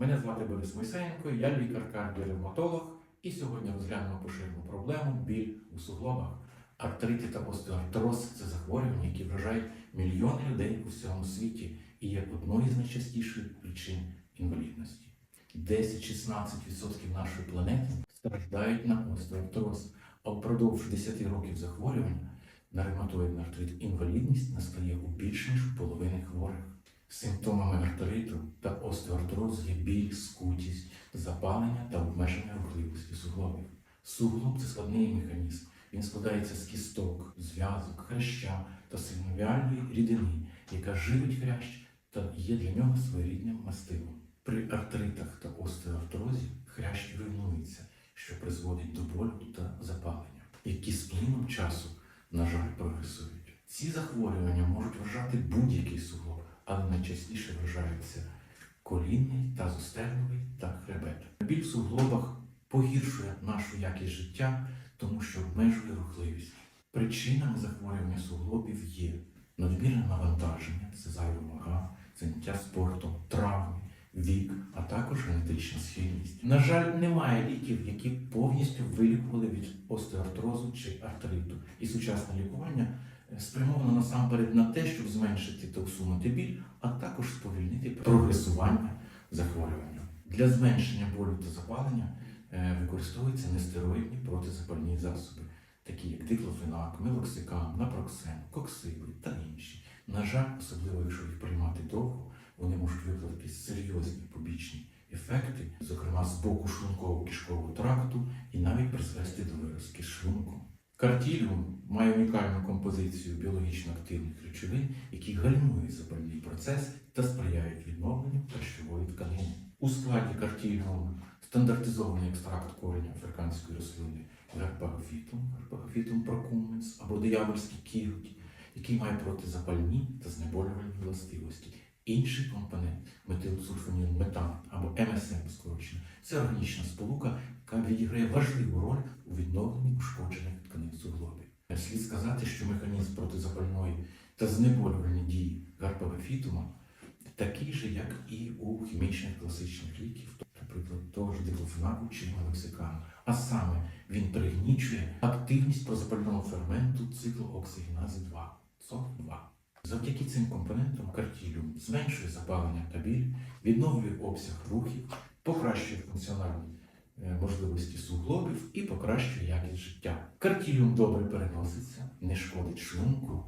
Мене звати Борис Мойсеєнко, я лікар-кардіоревматолог, і сьогодні розглянемо поширену проблему біль у суглобах. Артрити та остеоартроз це захворювання, які вражають мільйони людей у всьому світі і є одною з найчастіших причин інвалідності. 10-16% нашої планети страждають на остеоартроз, а впродовж 10 років захворювання на ревматоїдний артрит інвалідність настає у більш ніж половини хворих. Симптомами артриту та остеоартрозу є біль, скутість, запалення та обмеження рухливості суглобів. Суглоб це складний механізм. Він складається з кісток, зв'язок, хряща та синовіальної рідини, яка живить хрящ та є для нього своєрідним мастилом. При артритах та остеоартрозі хрящ руйнується, що призводить до болю та запалення, які з плином часу, на жаль, прогресують. Ці захворювання можуть вражати будь-який суглоб, але найчастіше вражаються колінний, тазостегновий та хребет. Біль в суглобах погіршує нашу якість життя, тому що обмежує рухливість. Причинами захворювання суглобів є надмірне навантаження, це зайва вага, заняття спортом, травми, вік, а також генетична схильність. На жаль, немає ліків, які повністю вилікували від остеоартрозу чи артриту. І сучасне лікування спрямовано насамперед на те, щоб зменшити та усунути біль, а також сповільнити прогресування захворювання. Для зменшення болю та запалення е, використовуються нестероїдні протизапальні засоби, такі як диклофенак, мелоксикам, напроксен, коксиби та інші. На жаль, особливо якщо їх приймати довго, вони можуть викликати серйозні побічні ефекти, зокрема з боку шлунково-кишкового тракту, і навіть призвести до виразки шлунку. Картіліум має унікальну композицію біологічно активних речовин, які гальмують запальний процес та сприяють відновленню харчової тканини. У складі картіліуму стандартизований екстракт кореня африканської рослини герпагофітум, герпагофітум прокуменс або диявольський кіготь, який має протизапальні та знеболювальні властивості. Інший компонент метилсульфоніл метан або МСМ скорочено це органічна сполука, яка відіграє важливу роль у відновленні ушкоджених тканин суглобів. Слід сказати, що механізм протизапальної та знеболювальної дії гарпагофітума такий же, як і у хімічних класичних ліків, наприклад, того ж диклофенаку чи мелоксикану. А саме він пригнічує активність прозапального ферменту циклу оксигенази 2 СО2. Завдяки цим компонентам картіліум зменшує запалення та біль, відновлює обсяг рухів, покращує функціональні е, можливості суглобів і покращує якість життя. Картіліум добре переноситься, не шкодить шлунку,